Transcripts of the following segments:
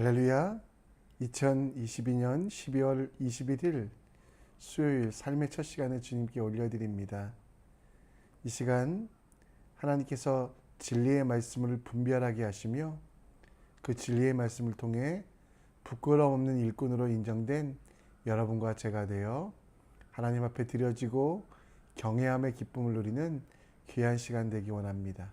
할렐루야. 2022년 12월 21일 수요일 삶의 첫 시간에 주님께 올려드립니다. 이 시간 하나님께서 진리의 말씀을 분별하게 하시며 그 진리의 말씀을 통해 부끄러움 없는 일꾼으로 인정된 여러분과 제가 되어 하나님 앞에 드려지고 경외함의 기쁨을 누리는 귀한 시간 되기 원합니다.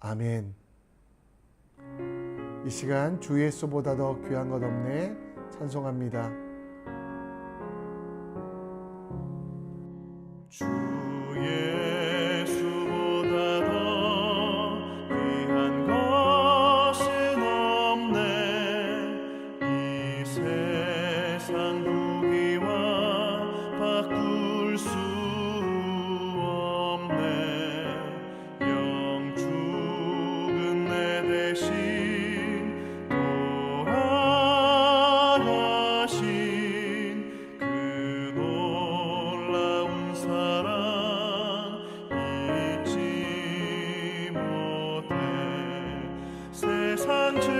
아멘. 이 시간 주 예수보다 더 귀한 것 없네 찬송합니다. 주 세상 즐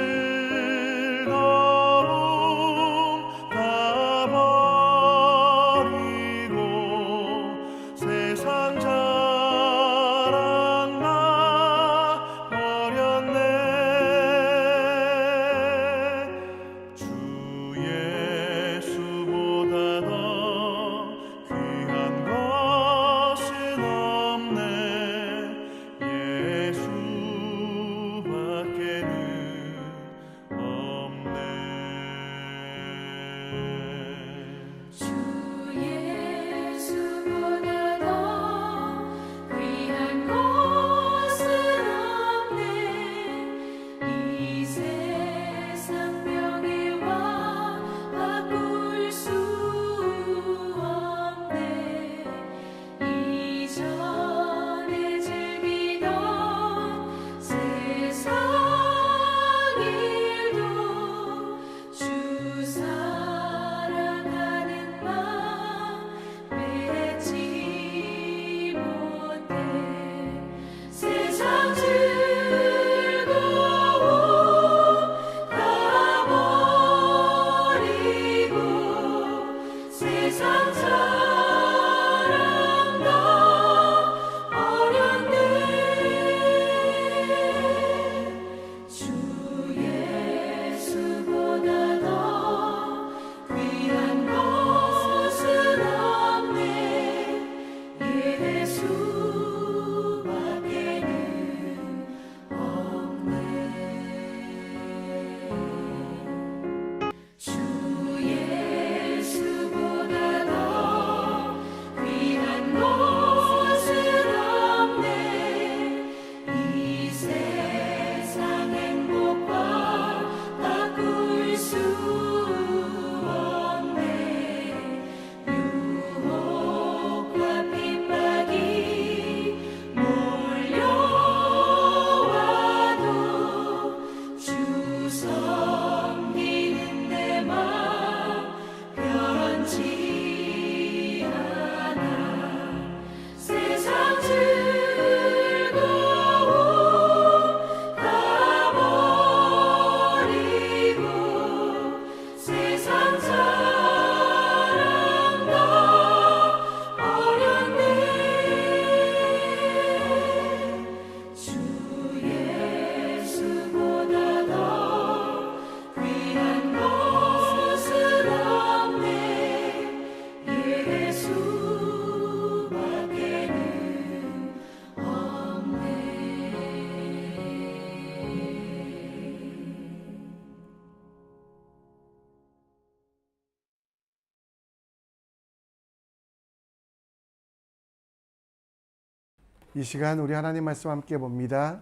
이 시간 우리 하나님 말씀 함께 봅니다.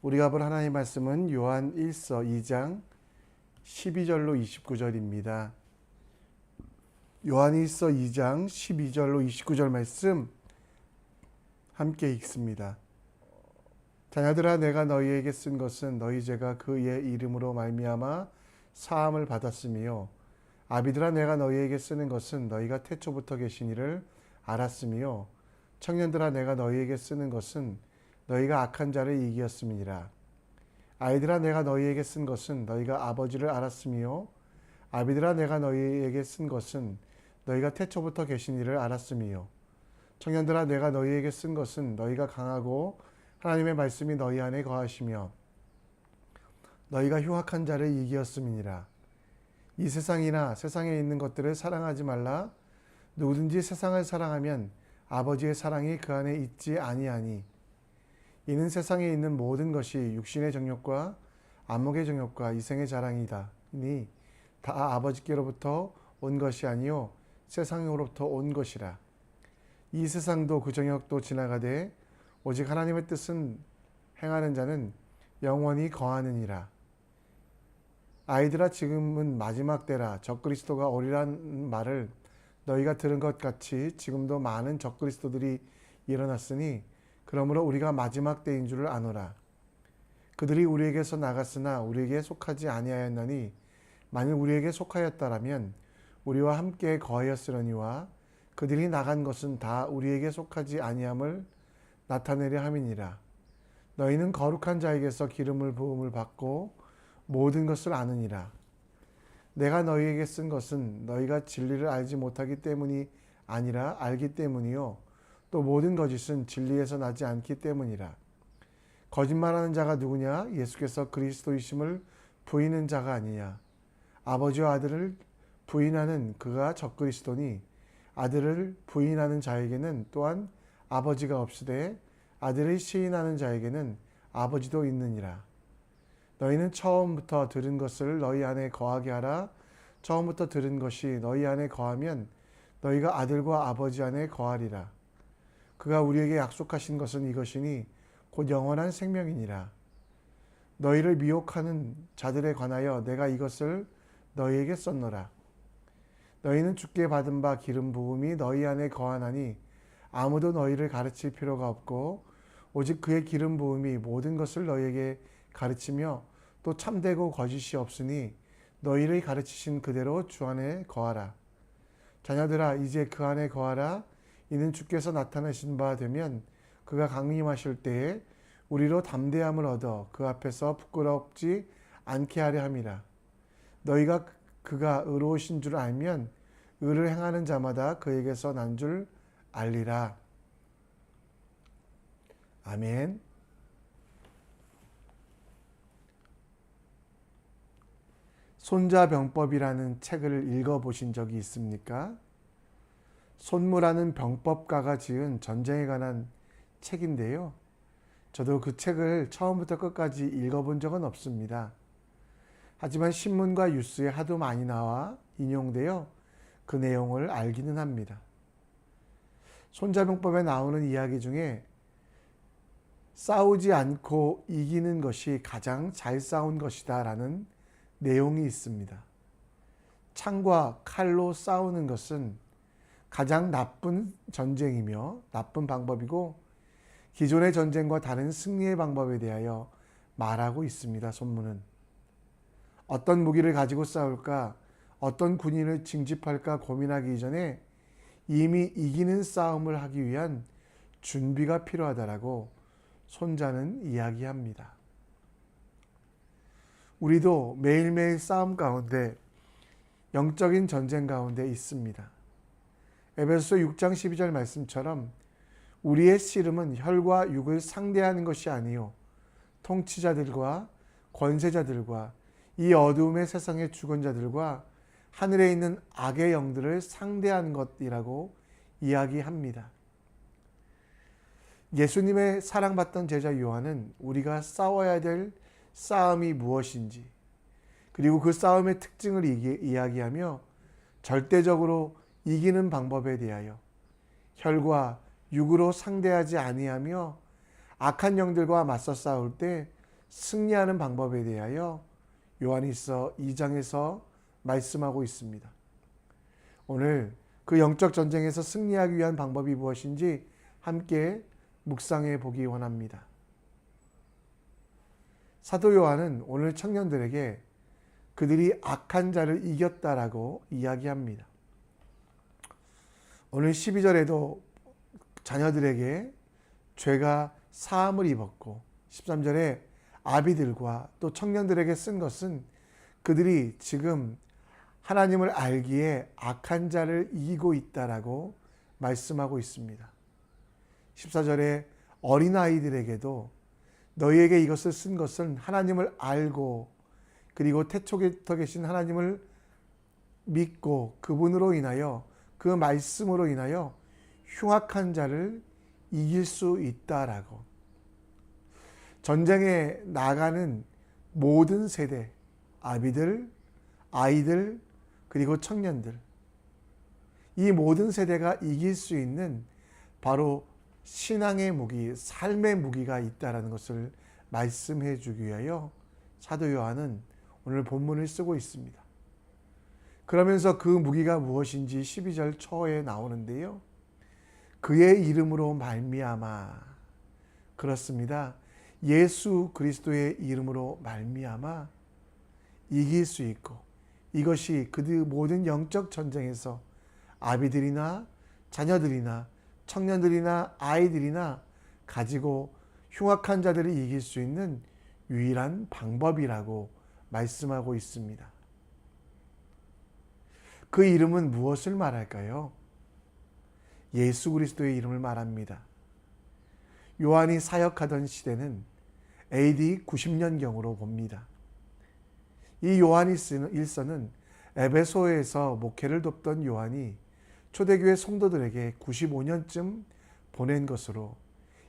우리가 볼 하나님 말씀은 요한 1서 2장 12절로 29절입니다. 요한 1서 2장 12절로 29절 말씀 함께 읽습니다. 자녀들아 내가 너희에게 쓴 것은 너희 죄가 그의 이름으로 말미암아 사함을 받았으며 아비들아 내가 너희에게 쓰는 것은 너희가 태초부터 계신 이를 알았으며 청년들아 내가 너희에게 쓰는 것은 너희가 악한 자를 이기었음이니라. 아이들아 내가 너희에게 쓴 것은 너희가 아버지를 알았으며 아비들아 내가 너희에게 쓴 것은 너희가 태초부터 계신 이를 알았으며 청년들아 내가 너희에게 쓴 것은 너희가 강하고 하나님의 말씀이 너희 안에 거하시며 너희가 흉악한 자를 이기었음이니라. 이 세상이나 세상에 있는 것들을 사랑하지 말라. 누구든지 세상을 사랑하면 아버지의 사랑이 그 안에 있지 아니하니 이는 세상에 있는 모든 것이 육신의 정욕과 안목의 정욕과 이생의 자랑이다. 이니 다 아버지께로부터 온 것이 아니요 세상으로부터 온 것이라. 이 세상도 그 정욕도 지나가되 오직 하나님의 뜻은 행하는 자는 영원히 거하느니라. 아이들아 지금은 마지막 때라 적그리스도가 오리란 말을 너희가 들은 것 같이 지금도 많은 적그리스도들이 일어났으니 그러므로 우리가 마지막 때인 줄을 아노라. 그들이 우리에게서 나갔으나 우리에게 속하지 아니하였나니 만일 우리에게 속하였다라면 우리와 함께 거하였으려니와 그들이 나간 것은 다 우리에게 속하지 아니함을 나타내려 함이니라. 너희는 거룩한 자에게서 기름을 부음을 받고 모든 것을 아느니라. 내가 너희에게 쓴 것은 너희가 진리를 알지 못하기 때문이 아니라 알기 때문이요. 또 모든 거짓은 진리에서 나지 않기 때문이라. 거짓말하는 자가 누구냐? 예수께서 그리스도이심을 부인하는 자가 아니냐. 아버지와 아들을 부인하는 그가 적그리스도니 아들을 부인하는 자에게는 또한 아버지가 없으되 아들을 시인하는 자에게는 아버지도 있느니라. 너희는 처음부터 들은 것을 너희 안에 거하게 하라. 처음부터 들은 것이 너희 안에 거하면 너희가 아들과 아버지 안에 거하리라. 그가 우리에게 약속하신 것은 이것이니 곧 영원한 생명이니라. 너희를 미혹하는 자들에 관하여 내가 이것을 너희에게 썼노라. 너희는 주께 받은 바 기름 부음이 너희 안에 거하나니 아무도 너희를 가르칠 필요가 없고 오직 그의 기름 부음이 모든 것을 너희에게 가르치며 또 참되고 거짓이 없으니 너희를 가르치신 그대로 주 안에 거하라. 자녀들아 이제 그 안에 거하라. 이는 주께서 나타나신 바 되면 그가 강림하실 때에 우리로 담대함을 얻어 그 앞에서 부끄럽지 않게 하려 함이라. 너희가 그가 의로우신 줄 알면 의를 행하는 자마다 그에게서 난 줄 알리라. 아멘. 손자병법이라는 책을 읽어보신 적이 있습니까? 손무라는 병법가가 지은 전쟁에 관한 책인데요. 저도 그 책을 처음부터 끝까지 읽어본 적은 없습니다. 하지만 신문과 뉴스에 하도 많이 나와 인용되어 그 내용을 알기는 합니다. 손자병법에 나오는 이야기 중에 싸우지 않고 이기는 것이 가장 잘 싸운 것이다 라는 내용이 있습니다. 창과 칼로 싸우는 것은 가장 나쁜 전쟁이며 나쁜 방법이고 기존의 전쟁과 다른 승리의 방법에 대하여 말하고 있습니다. 손문은 어떤 무기를 가지고 싸울까, 어떤 군인을 징집할까 고민하기 이전에 이미 이기는 싸움을 하기 위한 준비가 필요하다라고 손자는 이야기합니다. 우리도 매일매일 싸움 가운데 영적인 전쟁 가운데 있습니다. 에베소서 6장 12절 말씀처럼 우리의 씨름은 혈과 육을 상대하는 것이 아니요 통치자들과 권세자들과 이 어두움의 세상의 주권자들과 하늘에 있는 악의 영들을 상대하는 것이라고 이야기합니다. 예수님의 사랑받던 제자 요한은 우리가 싸워야 될 싸움이 무엇인지 그리고 그 싸움의 특징을 이야기하며 절대적으로 이기는 방법에 대하여 혈과 육으로 상대하지 아니하며 악한 영들과 맞서 싸울 때 승리하는 방법에 대하여 요한일서 2장에서 말씀하고 있습니다. 오늘 그 영적 전쟁에서 승리하기 위한 방법이 무엇인지 함께 묵상해 보기 원합니다. 사도 요한은 오늘 청년들에게 그들이 악한 자를 이겼다라고 이야기합니다. 오늘 12절에도 자녀들에게 죄가 사함을 입었고 13절에 아비들과 또 청년들에게 쓴 것은 그들이 지금 하나님을 알기에 악한 자를 이기고 있다라고 말씀하고 있습니다. 14절에 어린아이들에게도 너희에게 이것을 쓴 것은 하나님을 알고 그리고 태초부터 계신 하나님을 믿고 그분으로 인하여 그 말씀으로 인하여 흉악한 자를 이길 수 있다라고. 전쟁에 나가는 모든 세대 아비들 아이들 그리고 청년들. 이 모든 세대가 이길 수 있는 바로 신앙의 무기, 삶의 무기가 있다라는 것을 말씀해 주기 위하여 사도 요한은 오늘 본문을 쓰고 있습니다. 그러면서 그 무기가 무엇인지 12절 초에 나오는데요. 그의 이름으로 말미암아 그렇습니다. 예수 그리스도의 이름으로 말미암아 이길 수 있고 이것이 그들 모든 영적 전쟁에서 아비들이나 자녀들이나 청년들이나 아이들이나 가지고 흉악한 자들을 이길 수 있는 유일한 방법이라고 말씀하고 있습니다. 그 이름은 무엇을 말할까요? 예수 그리스도의 이름을 말합니다. 요한이 사역하던 시대는 AD 90년경으로 봅니다. 이 요한이 쓰는 일서는 에베소에서 목회를 돕던 요한이 초대교회 성도들에게 95년쯤 보낸 것으로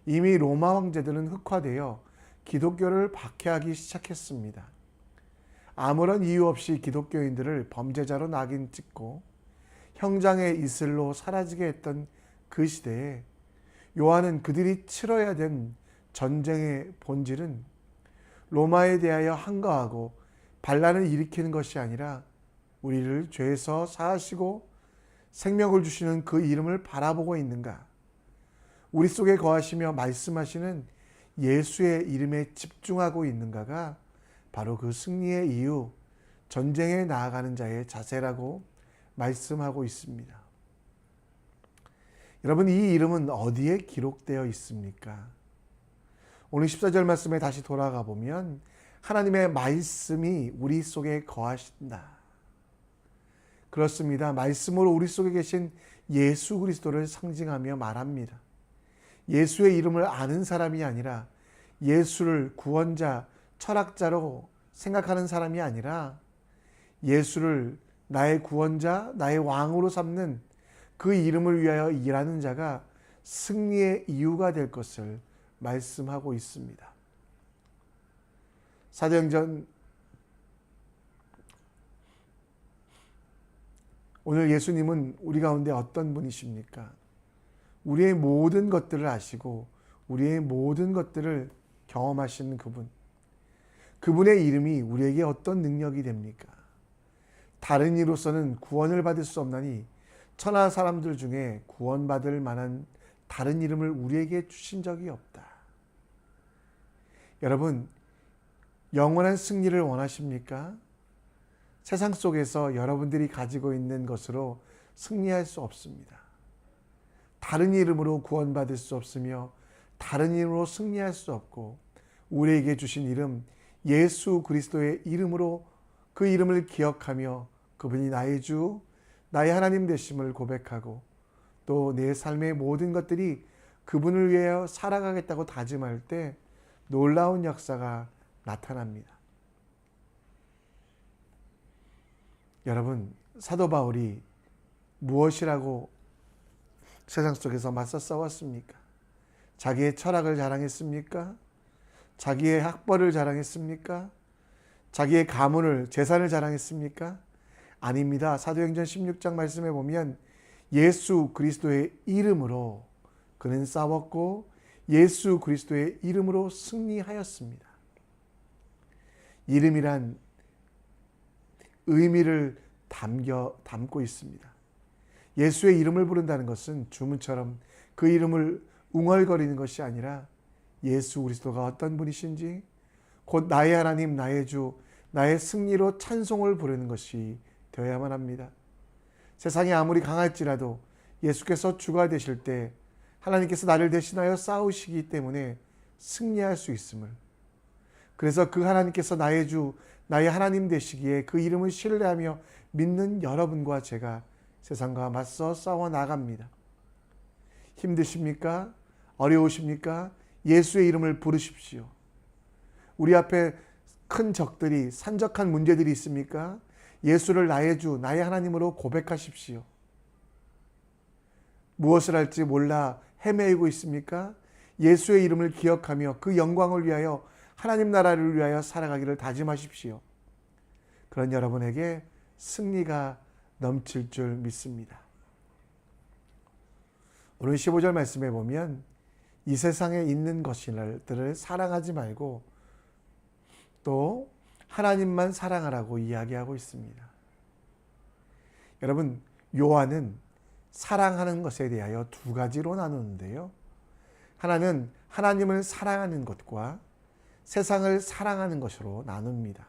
이미 로마 황제들은 흑화되어 기독교를 박해하기 시작했습니다. 아무런 이유 없이 기독교인들을 범죄자로 낙인 찍고 형장의 이슬로 사라지게 했던 그 시대에 요한은 그들이 치러야 된 전쟁의 본질은 로마에 대하여 항거하고 반란을 일으키는 것이 아니라 우리를 죄에서 사하시고 생명을 주시는 그 이름을 바라보고 있는가? 우리 속에 거하시며 말씀하시는 예수의 이름에 집중하고 있는가가 바로 그 승리의 이유, 전쟁에 나아가는 자의 자세라고 말씀하고 있습니다. 여러분, 이 이름은 어디에 기록되어 있습니까? 오늘 14절 말씀에 다시 돌아가 보면 하나님의 말씀이 우리 속에 거하신다. 그렇습니다. 말씀으로 우리 속에 계신 예수 그리스도를 상징하며 말합니다. 예수의 이름을 아는 사람이 아니라 예수를 구원자, 철학자로 생각하는 사람이 아니라 예수를 나의 구원자, 나의 왕으로 삼는 그 이름을 위하여 일하는 자가 승리의 이유가 될 것을 말씀하고 있습니다. 사도행전 오늘 예수님은 우리 가운데 어떤 분이십니까? 우리의 모든 것들을 아시고 우리의 모든 것들을 경험하시는 그분. 그분의 이름이 우리에게 어떤 능력이 됩니까? 다른 이로서는 구원을 받을 수 없나니 천하 사람들 중에 구원받을 만한 다른 이름을 우리에게 주신 적이 없다. 여러분, 영원한 승리를 원하십니까? 세상 속에서 여러분들이 가지고 있는 것으로 승리할 수 없습니다. 다른 이름으로 구원받을 수 없으며 다른 이름으로 승리할 수 없고 우리에게 주신 이름 예수 그리스도의 이름으로 그 이름을 기억하며 그분이 나의 주, 나의 하나님 되심을 고백하고 또 내 삶의 모든 것들이 그분을 위하여 살아가겠다고 다짐할 때 놀라운 역사가 나타납니다. 여러분, 사도 바울이 무엇이라고 세상 속에서 맞서 싸웠습니까? 자기의 철학을 자랑했습니까? 자기의 학벌을 자랑했습니까? 자기의 가문을, 재산을 자랑했습니까? 아닙니다. 사도행전 16장 말씀에 보면 예수 그리스도의 이름으로 그는 싸웠고 예수 그리스도의 이름으로 승리하였습니다. 이름이란 의미를 담겨 담고 있습니다. 예수의 이름을 부른다는 것은 주문처럼 그 이름을 웅얼거리는 것이 아니라 예수 그리스도가 어떤 분이신지 곧 나의 하나님 나의 주 나의 승리로 찬송을 부르는 것이 되어야만 합니다. 세상이 아무리 강할지라도 예수께서 주가 되실 때 하나님께서 나를 대신하여 싸우시기 때문에 승리할 수 있음을 그래서 그 하나님께서 나의 주 나의 하나님 되시기에 그 이름을 신뢰하며 믿는 여러분과 제가 세상과 맞서 싸워 나갑니다. 힘드십니까? 어려우십니까? 예수의 이름을 부르십시오. 우리 앞에 큰 적들이 산적한 문제들이 있습니까? 예수를 나의 주, 나의 하나님으로 고백하십시오. 무엇을 할지 몰라 헤매이고 있습니까? 예수의 이름을 기억하며 그 영광을 위하여 하나님 나라를 위하여 살아가기를 다짐하십시오. 그런 여러분에게 승리가 넘칠 줄 믿습니다. 오늘 15절 말씀에 보면 이 세상에 있는 것들을 사랑하지 말고 또 하나님만 사랑하라고 이야기하고 있습니다. 여러분, 요한은 사랑하는 것에 대하여 두 가지로 나누는데요. 하나는 하나님을 사랑하는 것과 세상을 사랑하는 것으로 나눕니다.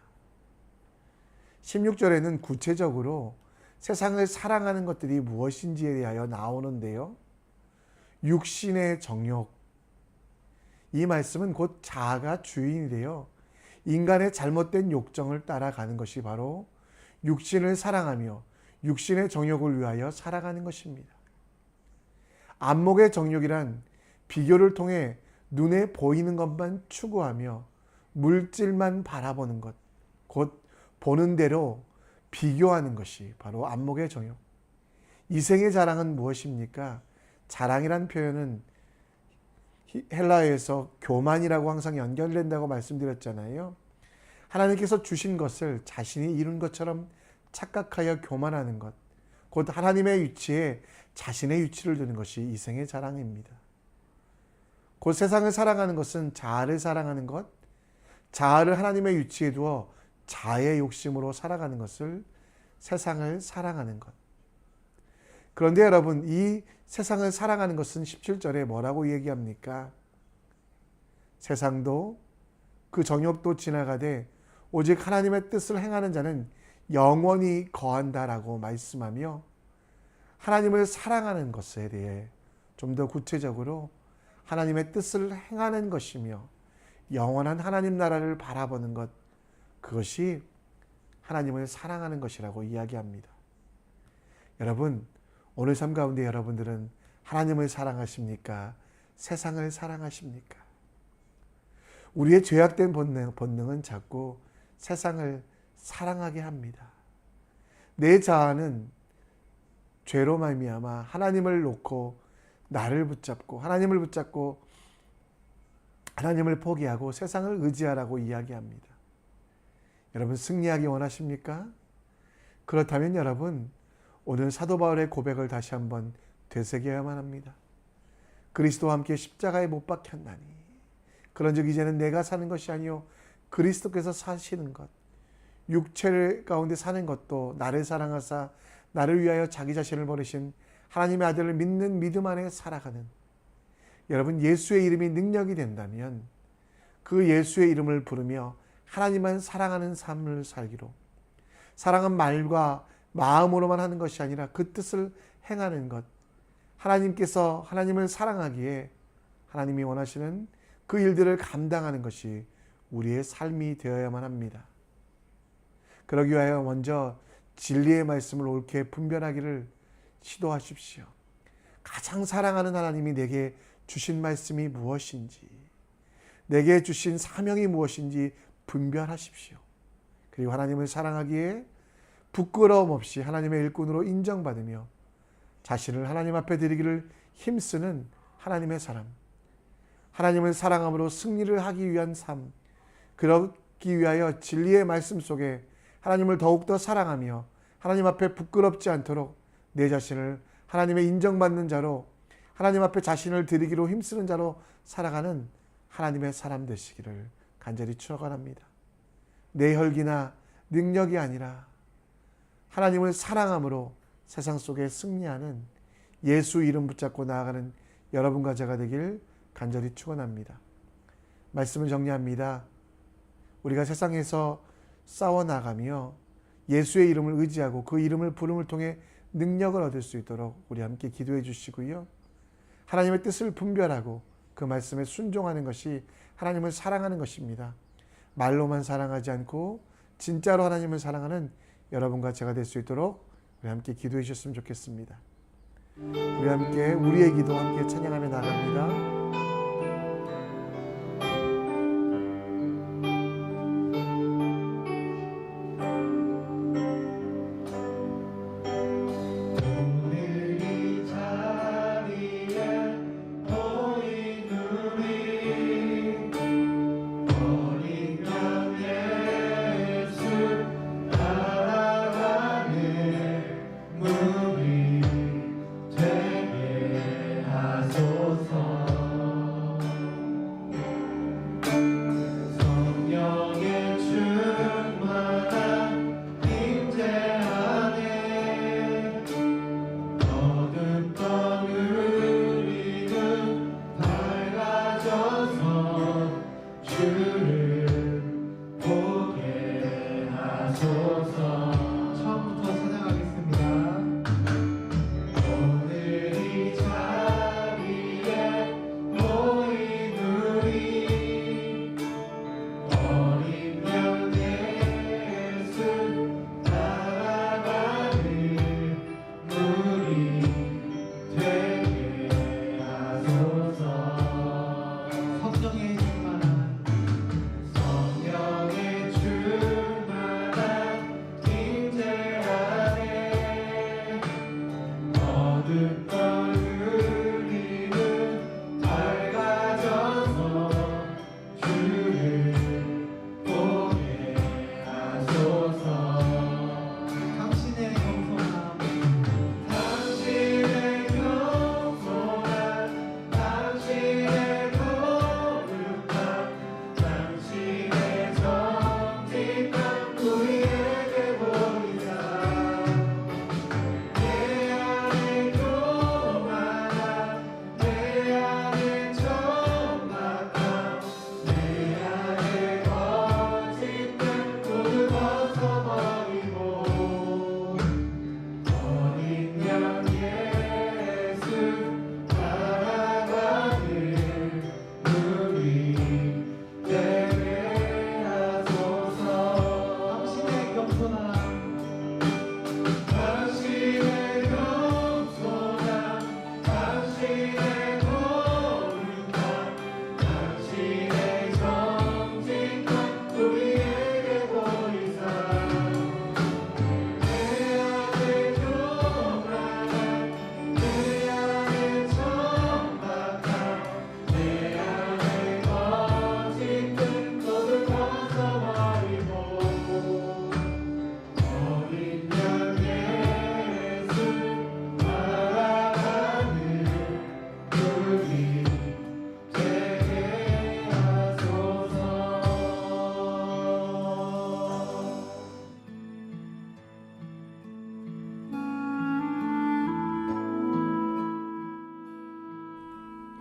16절에는 구체적으로 세상을 사랑하는 것들이 무엇인지에 대하여 나오는데요. 육신의 정욕. 이 말씀은 곧 자아가 주인이 되어 인간의 잘못된 욕정을 따라가는 것이 바로 육신을 사랑하며 육신의 정욕을 위하여 살아가는 것입니다. 안목의 정욕이란 비교를 통해 눈에 보이는 것만 추구하며 물질만 바라보는 것, 곧 보는 대로 비교하는 것이 바로 안목의 정욕. 이생의 자랑은 무엇입니까? 자랑이란 표현은 헬라에서 교만이라고 항상 연결된다고 말씀드렸잖아요. 하나님께서 주신 것을 자신이 이룬 것처럼 착각하여 교만하는 것, 곧 하나님의 위치에 자신의 위치를 두는 것이 이생의 자랑입니다. 곧 세상을 사랑하는 것은 자아를 사랑하는 것, 자아를 하나님의 위치에 두어 자의 욕심으로 살아가는 것을 세상을 사랑하는 것. 그런데 여러분, 이 세상을 사랑하는 것은 17절에 뭐라고 얘기합니까? 세상도 그 정욕도 지나가되 오직 하나님의 뜻을 행하는 자는 영원히 거한다라고 말씀하며 하나님을 사랑하는 것에 대해 좀 더 구체적으로 하나님의 뜻을 행하는 것이며 영원한 하나님 나라를 바라보는 것 그것이 하나님을 사랑하는 것이라고 이야기합니다. 여러분, 오늘 삶 가운데 여러분들은 하나님을 사랑하십니까? 세상을 사랑하십니까? 우리의 죄악된 본능, 본능은 자꾸 세상을 사랑하게 합니다. 내 자아는 죄로 말미암아 하나님을 놓고 나를 붙잡고 하나님을 붙잡고 하나님을 포기하고 세상을 의지하라고 이야기합니다. 여러분 승리하기 원하십니까? 그렇다면 여러분 오늘 사도 바울의 고백을 다시 한번 되새겨야만 합니다. 그리스도와 함께 십자가에 못 박혔나니 그런즉 이제는 내가 사는 것이 아니요 그리스도께서 사시는 것 육체 가운데 사는 것도 나를 사랑하사 나를 위하여 자기 자신을 버리신 하나님의 아들을 믿는 믿음 안에 살아가는 여러분 예수의 이름이 능력이 된다면 그 예수의 이름을 부르며 하나님만 사랑하는 삶을 살기로 사랑은 말과 마음으로만 하는 것이 아니라 그 뜻을 행하는 것 하나님께서 하나님을 사랑하기에 하나님이 원하시는 그 일들을 감당하는 것이 우리의 삶이 되어야만 합니다. 그러기 위하여 먼저 진리의 말씀을 옳게 분별하기를 시도하십시오. 가장 사랑하는 하나님이 내게 주신 말씀이 무엇인지, 내게 주신 사명이 무엇인지 분별하십시오. 그리고 하나님을 사랑하기에 부끄러움 없이 하나님의 일꾼으로 인정받으며 자신을 하나님 앞에 드리기를 힘쓰는 하나님의 사람, 하나님을 사랑함으로 승리를 하기 위한 삶, 그러기 위하여 진리의 말씀 속에 하나님을 더욱더 사랑하며 하나님 앞에 부끄럽지 않도록 내 자신을 하나님의 인정받는 자로 하나님 앞에 자신을 드리기로 힘쓰는 자로 살아가는 하나님의 사람 되시기를 간절히 축원합니다. 내 혈기나 능력이 아니라 하나님을 사랑함으로 세상 속에 승리하는 예수 이름 붙잡고 나아가는 여러분과 제가 되길 간절히 축원합니다. 말씀을 정리합니다. 우리가 세상에서 싸워 나가며 예수의 이름을 의지하고 그 이름을 부름을 통해 능력을 얻을 수 있도록 우리 함께 기도해 주시고요. 하나님의 뜻을 분별하고 그 말씀에 순종하는 것이 하나님을 사랑하는 것입니다. 말로만 사랑하지 않고 진짜로 하나님을 사랑하는 여러분과 제가 될 수 있도록 우리 함께 기도해 주셨으면 좋겠습니다. 우리 함께 우리의 기도 함께 찬양하며 나갑니다.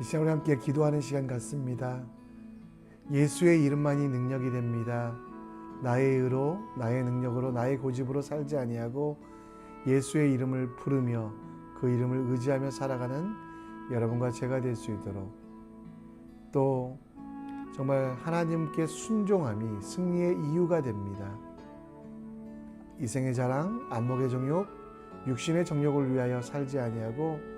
이 시간 우리 함께 기도하는 시간 같습니다. 예수의 이름만이 능력이 됩니다. 나의 의로, 나의 능력으로, 나의 고집으로 살지 아니하고 예수의 이름을 부르며 그 이름을 의지하며 살아가는 여러분과 제가 될 수 있도록 또 정말 하나님께 순종함이 승리의 이유가 됩니다. 이생의 자랑, 안목의 정욕, 육신의 정욕을 위하여 살지 아니하고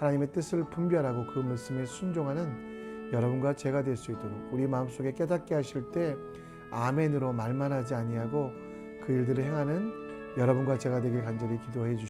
하나님의 뜻을 분별하고 그 말씀에 순종하는 여러분과 제가 될 수 있도록 우리 마음속에 깨닫게 하실 때 아멘으로 말만 하지 아니하고 그 일들을 행하는 여러분과 제가 되길 간절히 기도해 주시옵소서.